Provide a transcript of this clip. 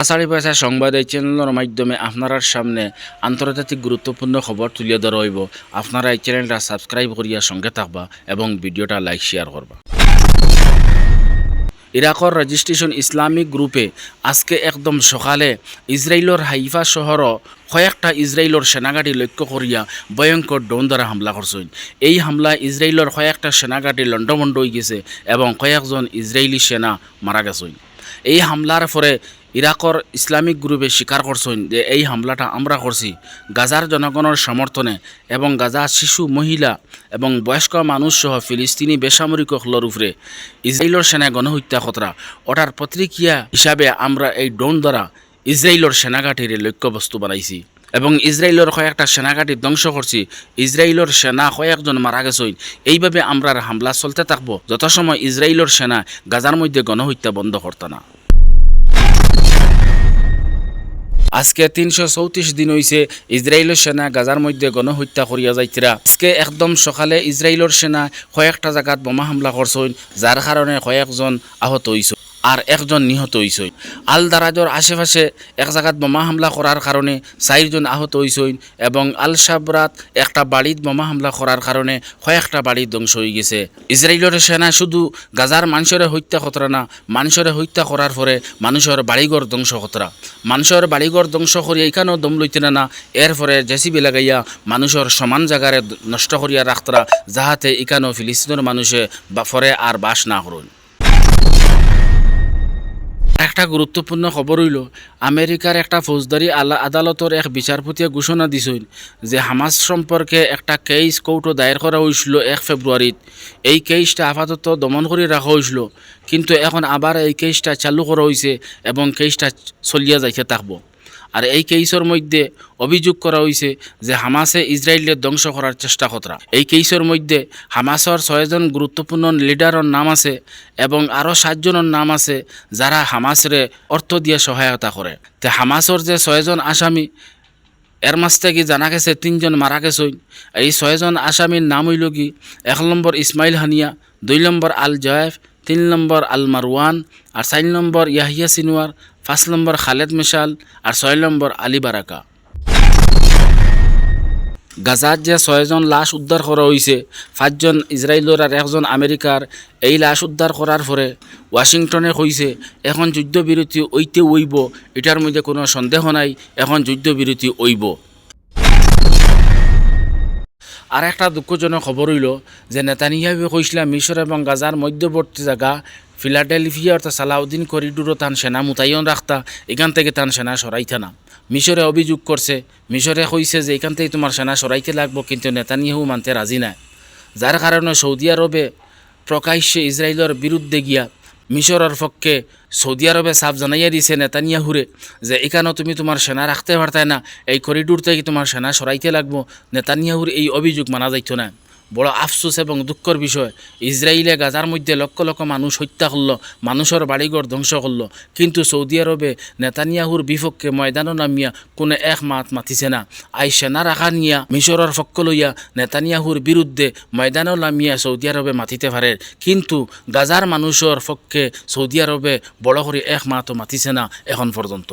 আষাঢ়ি পয়সা সংবাদ এই চ্যানেলের মাধ্যমে আপনার সামনে আন্তর্জাতিক গুরুত্বপূর্ণ খবর তুলে ধরা হইব আপনারা এই চ্যানেলটা সাবস্ক্রাইব করিয়া সঙ্গে থাকবা এবং ভিডিওটা লাইক শেয়ার করবা ইরাকর রেজিস্ট্রেশন ইসলামিক গ্রুপে আজকে একদম সকালে ইসরায়েলের হাইফা শহর কয়েকটা ইসরায়েলের সেনাগাড়ি লক্ষ্য করিয়া ভয়ঙ্কর ড্রোন দ্বারা হামলা করছেন এই হামলা ইসরায়েলের কয়েকটা সেনাগাড়ি লণ্ডভণ্ড হয়ে গেছে এবং কয়েকজন ইসরায়েলি সেনা মারা গেছেন এই হামলার পরে ইরাকর ইসলামিক গ্রুপে স্বীকার করছেন যে এই হামলাটা আমরা করছি। গাজার জনগণের সমর্থনে এবং গাজা শিশু, মহিলা এবং বয়স্ক মানুষ সহ ফিলিস্তিনি বেসামরিক হলর উপরে ইসরায়েলের সেনা গণহত্যা খতরা। ওটার প্রতিক্রিয়া হিসাবে আমরা এই ড্রোন দ্বারা ইসরায়েলের সেনাঘাটির লক্ষ্যবস্তু বানাইছি। এবং ইসরায়েলের কয়েকটা সেনাঘাটি ধ্বংস করছি ইসরায়েলের সেনা কয়েকজন মারা গেছেন এইভাবে আমরা হামলা চলতে থাকব যত সময় ইসরায়েলের সেনা গাজার মধ্যে গণহত্যা বন্ধ করতে না। আজকে তিনশো চৌত্রিশ দিন হয়েছে ইসরায়েলের সেনা গাজার মধ্যে গণহত্যা করিয়া যাইতিরা। আজকে একদম সকালে ইসরায়েলের সেনা কয়েকটা জায়গাত বোমা হামলা করছেন যার কারণে কয়েকজন আহত হইছে। আর একজন নিহত হইছে। আল দারাজর আশেপাশে এক জায়গাত বোমা হামলা করার কারণে চারজন আহত হইছেন এবং আল সাবরাত একটা বাড়িত বোমা হামলা করার কারণে কয়েকটা বাড়ি ধ্বংস হয়ে গেছে। ইসরায়েলের সেনা শুধু গাজার মানুষের হত্যা খতরা না, মানুষের হত্যা করার পরে মানুষের বাড়িঘর ধ্বংস খতরা। মানুষের বাড়িঘর ধ্বংস করিয়া এখানেও দম লইতে না এরপরে জেসিবি লাগাইয়া মানুষের সমান জায়গারে নষ্ট করিয়া রাখতরা, যাহাতে এখানেও ফিলিস্তিনের মানুষে বাফরে আর বাস না করুন। একটা গুরুত্বপূর্ণ খবর হইল আমেরিকার একটা ফৌজদারি আলা- আদালতর এক বিচারপতিয়ে ঘোষণা দিছিল যে হামাস সম্পর্কে একটা কেস কৌটো দায়ের করা হয়েছিল এক ফেব্রুয়ারিত এই কেসটা আপাতত দমন করে রাখা হয়েছিল কিন্তু এখন আবার এই কেসটা চালু করা হয়েছে এবং কেসটা চলিয়া যাইতে থাকব। আর এই কেসের মধ্যে অভিযোগ করা হয়েছে যে হামাসে ইসরায়েলের ধ্বংস করার চেষ্টা কতরা। এই কেসের মধ্যে হামাসর ছয়জন গুরুত্বপূর্ণ লিডারের নাম আছে এবং আরও সাতজনের নাম আছে যারা হামাসরে অর্থ দিয়ে সহায়তা করে। তে হামাসর যে ছয়জন আসামি, এর মাছ থেকে জানা গেছে তিনজন মারা গেছেন এই ছয়জন আসামির নাম হইল কি, এক নম্বর ইসমাইল হানিয়া, দুই নম্বর আল জয়েফ তিন নম্বর আল মারওয়ান আর চার নম্বর ইয়াহিয়া সিনোয়ার পাঁচ নম্বর খালেদ মিশাল, আর ছয় নম্বর আলী বারাকা। গাজাত যে ছয়জন লাশ উদ্ধার করা হয়েছে পাঁচজন ইসরায়েলের আর একজন আমেরিকার এই লাশ উদ্ধার করার পরে ওয়াশিংটনে কইছে এখন যুদ্ধবিরতি ওইতে ওইব এটার মধ্যে কোনো সন্দেহ নাই, এখন যুদ্ধবিরতি ওইব আর একটা দুঃখজনক খবর হইল যে নেতানিয়াহু কইসলা মিশর এবং গাজার মধ্যবর্তী জায়গা ফিলাডেলফিয়া অর্থাৎ সালাউদ্দিন করিডোরও তান সেনা মোতায়ন রাখতা, এখান থেকে তান সেনা সরাইতে না। মিশরে অভিযোগ করছে, মিশরে কইছে যে এখান থেকে তোমার সেনা সরাইতে লাগবো, কিন্তু নেতানিয়াহু মানতে রাজি নাই। যার কারণে সৌদি আরবে প্রকাশ্যে ইসরায়েলের বিরুদ্ধে গিয়া মিশরের পক্ষে সৌদি আরবে সাফ জানাইয়া দিছে নেতানিয়াহুরে যে, এখানেও তুমি তোমার সেনা রাখতে পারতাই না। এই করিডোর থেকে তোমার সেনা সরাইতে লাগবো। নেতানিয়াহুর এই অভিযোগ মানা যাইত না। বড় আফসোস এবং দুঃখর বিষয়। ইসরায়েলে গাজার মধ্যে লক্ষ লক্ষ মানুষ হত্যা করল, মানুষের বাড়িঘর ধ্বংস করল। কিন্তু সৌদি আরবে নেতানিয়াহুর বিপক্ষে ময়দানও নামিয়া কোনো এক মাত মাতিছে না। আই সেনা রাখা নিয়া, মিশরের পক্ষ লইয়া নেতানিয়াহুর বিরুদ্ধে ময়দানও নামিয়া সৌদি আরবে মাতিতে পারে। কিন্তু গাজার মানুষের পক্ষে সৌদি আরবে বড় করে এক মাতও মাতিছে না এখন পর্যন্ত।